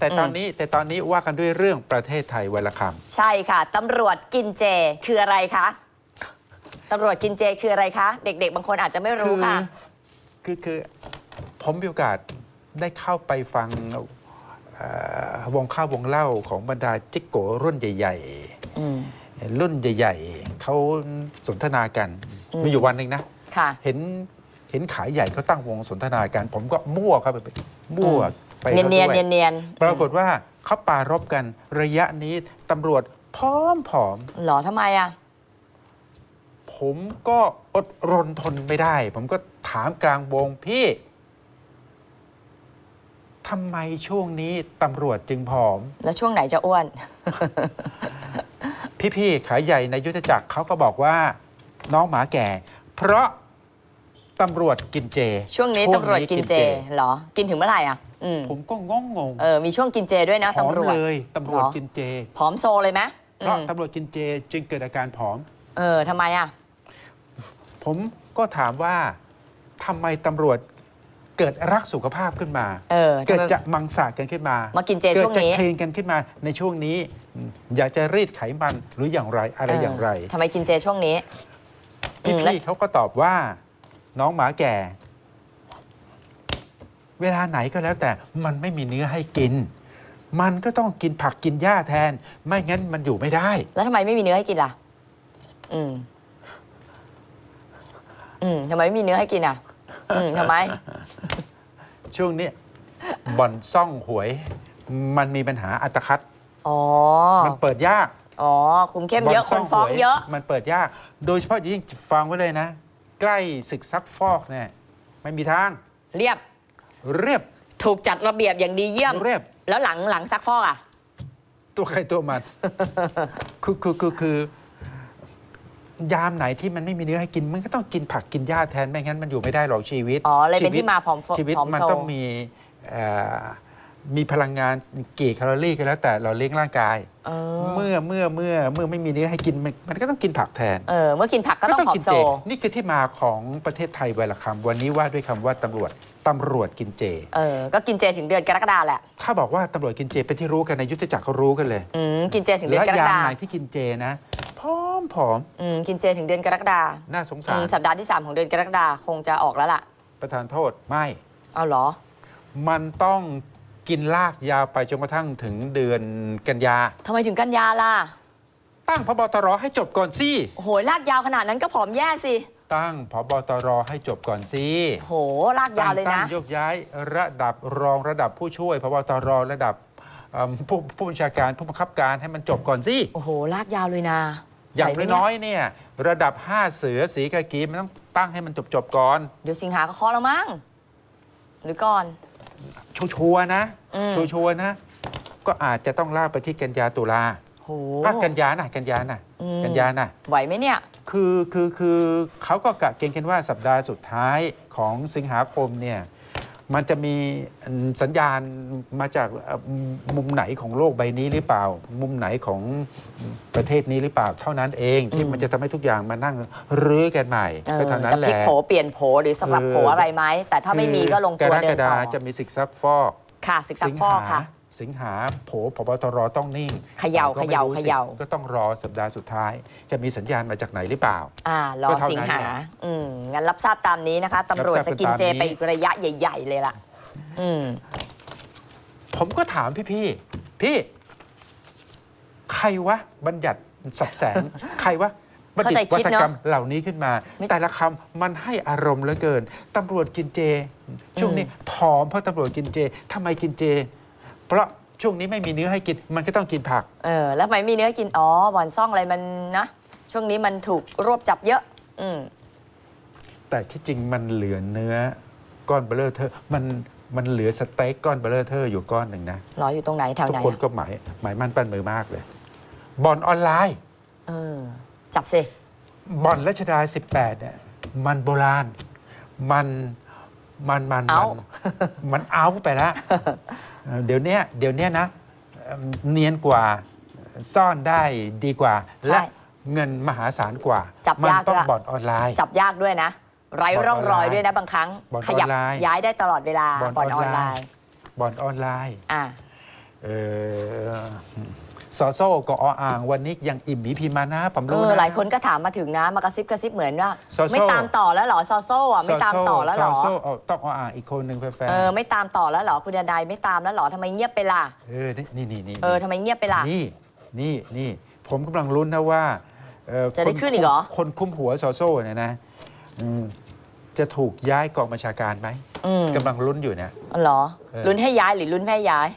แต่ตอนนี้แต่ตอนนี้ว่ากันด้วยเรื่องประเทศไทยวันละคใช่ค่ะตำรวจกินเจคืออะไรคะตำรวจกินเจคืออะไรคะ เด็ก ๆ บางคนอาจจะไม่ำรู้ค่ะคือคือผมมีโอกาสได้เข้าไปฟังเอ่อวงข้าววงเล่าของบรรดาจิกโกรุ่นใหญ่อืมๆรุ่นใหญ่ ๆเขาสนทนากันอืมมีอยู่วันหนึ่งนะค่ะเห็นเห็นขายใหญ่เขาตั้งวงสนทนากัน ผมก็มั่วครับไปมั่ว ไปเนียนขาเนียนด้วเนียนเนียนปรากฏว่าเขาปรารบกันระยะนี้ตำรวจพร้อมผอมหรอทำไมอะ ผมก็อดรนทนไม่ได้ ผมก็ถามกลางวงพี่ทำไมช่วงนี้ตำรวจจึงผอม แล้วช่วงไหนจะอ้วน พี่ๆขายใหญ่ในยุทธจักรเขาก็บอกว่า น้องหมาแก่ เพราะ ตำรวจกินเจ ช่วงนี้ตำรวจกินเจเหรอ กินถึงเมื่อไหร่อะอืมผมก็งงงงเออมีช่วงกินเจด้วยนะผอมตำรวจเลยตำรวจเหรอกินเจผอมโซเลยไหมเพราะอืมตำรวจกินเจจึงเกิดอาการผอม เออทำไมอะ ผมก็ถามว่าทำไมตำรวจเกิดรักสุขภาพขึ้นมา เออเกิดทำไมจะมังสากันขึ้นมามากินเจเกิช่ดวงจะนี้เทรนกันขึ้นมาในช่วงนี้อืมอยากจะรีดไขมันหรืออย่างไรอะไรอย่างไรทำไมกินเจช่วงนี้ อืพี่มแล้วพี่เขาก็ตอบว่า น้องหมาแก่ เวลาไหนก็แล้วแต่มันไม่มีเนื้อให้กิน มันก็ต้องกินผักกินหญ้าแทน ไม่งั้นมันอยู่ไม่ได้ แล้วทำไมไม่มีเนื้อให้กินล่ะ อืม อืมทำไมไม่มีเนื้อให้กินอะ อืมทำไม ช่วงนี้บ่อนซ่องหวย มันมีปัญหาอัตคัด อ๋อ มันเปิดยาก อ๋อ คุมเข้มเยอะบ่คนฟ้องเยอะ มันเปิดยาก โดยเฉพาะยิ่งฟังไว้เลยนะ ใกล้ศึกซักฟอกเนี่ยไม่มีทาง เรียบเรียบ ถูกจัดระเบียบอย่างดีเยี่ยม เรียบ แล้วหลังหลังซักฟอกอะ ตัวใครตัวมัน คือคือคือคือ ยามไหนที่มันไม่มีเนื้อให้กิน มันก็ต้องกินผักกินหญ้าแทนไม่งั้นมันอยู่ไม่ได้หรอกชีวิตอ๋อเลยเป็นชีวิตที่มาผอมโซชีวิตผอมมันโซ ต้องมีเอ่อ มีพลังงานกี่แคลอรี่ก็แล้วแต่เราเลี้ยงร่างกาย เออเมื่อเมื่อเมื่อเมื่อไม่มีเนื้อให้กินมันมันก็ต้องกินผักแทนเออ เมื่อกินผักก็ต้องผอกิมนโซ เจนี่คือที่มาของประเทศไทยไวละคำวันนี้ว่าด้วยคำว่าตำรวจตำรวจกินเจ เออ ก็กินเจถึงเดือนกรกฎาแหละ ถ้าบอกว่าตำรวจกินเจเป็นที่รู้กันในยุทธจักรเขารู้กันเลยอืม กินเจถึงเดือนและกรกยามฎาไหนที่กินเจนะผอมผอมอืม กินเจถึงเดือนกรกฎาน่าสงอืสารมสัปดาห์ที่ 3 ของเดือนกรกฎาคงจะออกแล้วล่ะ ประธานโทษไม่ เอาเหรอ มันต้อง กินลากยาวไปจนกระทั่งถึงเดือนกันยาทำไมถึงกันยาล่ะ ตั้งพบตรให้จบก่อนสิโอ้โหลากยาวขนาดนั้นก็ผอมแย่สิ ตั้งพบตรให้จบก่อนสิโอ้โหลากยาวเลยตั้นะ งโยกย้ายระดับรองระดับผู้ช่วยพบตรระดับเอิ่มผู้ผู้บัญชาการผู้บังคับการให้มันจบก่อนสิ โอ้โหลากยาวเลยนะอย่างไหวไหมน้อยๆเนี่ยระดับ 5 เสือสีกากีมันต้องตั้งให้มันจบๆก่อน เดี๋ยวสิงหาก็เคอแล้วมั้งหรือก่อน ชัวร์ๆนะอืม ชัวร์ๆนะ ก็อาจจะต้องลากไปที่กันยาตุลาโหอะกันยาน่ะกันยาน่ะอืมกันยาน่ะ ไหวไหมเนี่ย คือคือคือเขาก็กะเกรงกันว่าสัปดาห์สุดท้ายของสิงหาคมเนี่ย มันจะมีสัญญาณมาจากเอ่อมุมไหนของโลกใบนี้หรือเปล่า มุมไหนของประเทศนี้หรือเปล่า เท่านั้นเองที่อืมมันจะทำให้ทุกอย่างมานั่งรื้อกันใหม่เออก็เท่านั้จะนพแหลิกละโผเปลี่ยนโผหรือสลับโผอะไรไหมแต่ถ้าไม่มีก็ลงตัวกรเดิกนฎาต่อจะมีศึกซักฟอกค่ะศึกซักฟอกค่ะ สิงหาโผพบตรต้องนิ่งเขย่าก็ไม่รู้เขย่าสิเขย่าก็ต้องรอสัปดาห์สุดท้าย จะมีสัญญาณมาจากไหนหรือเปล่า อ่ารอก็เท่านั้นสิงหาแหละอืมงั้นรับทราบตามนี้นะคะตำรวจรับทราบจะกินเจตามนี้ไปอีกระยะใหญ่ ๆ เลยล่ะ อืมผมก็ถามพี่พี่ๆพี่ ใครวะ บัญญัติสับแสง ใครวะบัณฑิตเข้าใจคิวัดฒเนอะกรรมเหล่านี้ขึ้นมาไม่แต่ละคำมันให้อารมณ์เหลือเกินตำรวจกินเจ ช่วงนี้ผอมเพราะตำรวจกินเจทำไมกินเจ เพราะช่วงนี้ไม่มีเนื้อให้กินมันก็ต้องกินผัก เออแล้วทำไมมีเนื้อกิน อ๋อบอนซ่องอะไรมันนะ ช่วงนี้มันถูกรวบจับเยอะ อืม แต่ที่จริงมันเหลือเนื้อก้อนเบลเลอร์เธอร์มันมันเหลือสเต็กก้อนเบลเลอร์เธอร์อยู่ก้อนหนึ่งนะ รออยู่ตรงไหนแถวทุกไหนคนอะก็หมายหมายมั่นปั้นมือมากเลยบอลออนไลน์เออ จับสิบ่อนรัชดา 18เนี่ยมันโบราณ มัน มันมันเอามันมันเอาไปแล้วเอ่อเดี๋ยวเนี้ยเดี๋ยวเนี้ยนะเอิ่มเนียนกว่าซ่อนได้ดีกว่าและใช่เงินมหาศาลกว่า จับมัยากต้องด้วย บ่อนออนไลน์ จับยากด้วยนะ ไร้ร่องรอยด้วยนะบางครั้ง บ่อนขยับออนไลน์ย้ายได้ตลอดเวลาบ่อนบ่อนออออนนไลไลน์ น์ บ่อนออนไลน์อะ เออ สอโซ่กับออ่างวันนี้ยังอิ่มหมีพิมพ์มานะผมเอรู้อนะ หลายคนก็ถามมาถึงนะ มากระซิบกระซิบเหมือนว่า ซอโซ่ ไม่ตามต่อแล้วเหรอซอโซ่อะไม่ตามต่อแล้วเหรอซโซ่เอาต้องออ่างอีกคนหนึ่งแฟนเออไม่ตามต่อแล้วเหรอคุณดนายไม่ตามแล้วเหรอทำไมเงียบไปล่ะเออนี่นี่นี่เออทำไมเงียบไปล่ะ นี่นี่นี่ผมกำลังลุ้นนะว่าเอ่อจะได้ขึ้นอีกเหรอ คนคุมหัวซอโซ่เนี่ยนะอืมจะถูกย้ายกองบัญชาการไหมอืมกำลังลุ้นอยู่นะ เหรอเออ ลุ้นให้ย้ายหรือลุ้นแม่ย้าย